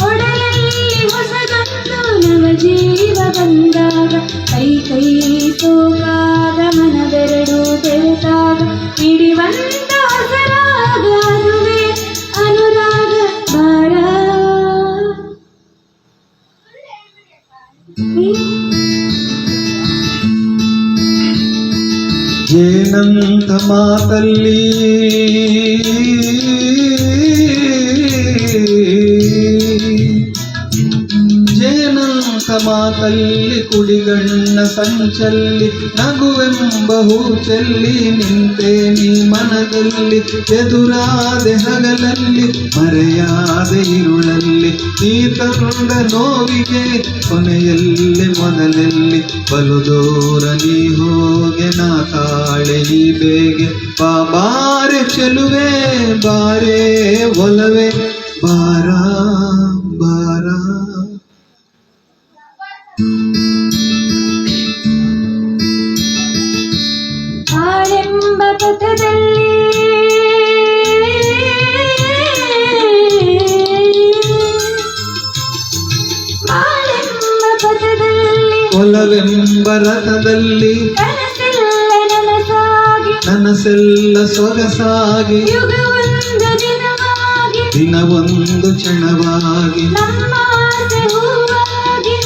ಒಡಲಲ್ಲಿ ಹೊಸದೊಂದು ನವ ಜೀವ ಬಂದಾಗ ಕೈ ಕೈ ಸೋಗಾಗ జయనంద మా తల్లి ಮಾತಲ್ಲಿ ಕುಡಿಗಣ್ಣ ಸಂಚಲ್ಲಿ ನಗುವೆಂಬ ಹೂಚಲ್ಲಿ ನಿಂತೆ ನೀ ಮನದಲ್ಲಿ ಎದುರಾದೆ ಹಗಲಲ್ಲಿ ಮರೆಯಾದೆ ಇರುಳಲ್ಲಿ ನೀ ತಂದ ನೋವಿಗೆ ಕೊನೆಯಲ್ಲಿ ಮೊದಲಲ್ಲಿ ಬಲು ದೂರ ನೀ ಹೋಗೆ ನಾ ತಾಳೆ ಈ ಬೇಗೆ. ಬಾ, ಬಾರೆ ಚೆಲುವೆ, ಬಾರೆ ಒಲವೆ, ಬಾರ ಆಳೆಂಬ ಪಥದಲ್ಲಿ. ಒಲವೆಂಬ ರಥದಲ್ಲಿ ನನಸೆಲ್ಲ ಸೊಗಸಾಗಿ. ದಿನವೊಂದು ಕ್ಷಣವಾಗಿ. ನಮ್ಮ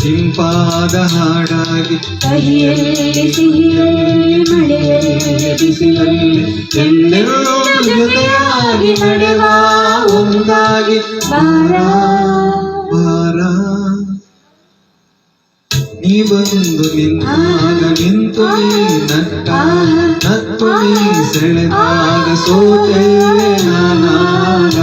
ಸಿಂಪಾದ ಹಾಡಾಗಿ ಕಹಿಯಲ್ಲಿ ಸಿಹಿಯಲ್ಲಿ ಮಳೆಯಲ್ಲಿ ಬಿಸಿಲಲ್ಲಿ ಎಲ್ಲೆಲ್ಲೋ ಜೊತೆಯಾಗಿ ನಡೆವ ಒಂದಾಗಿ ಬಾರ ಬಾರ ನೀ ಬಂದು ನಿಂತಾಗ ನಿಂತು ನೀ ನಕ್ಕಾಗ ನಕ್ಕು ನೀ ಸೆಳೆದಾಗ ಸೋತೆ ನಾನಾಗ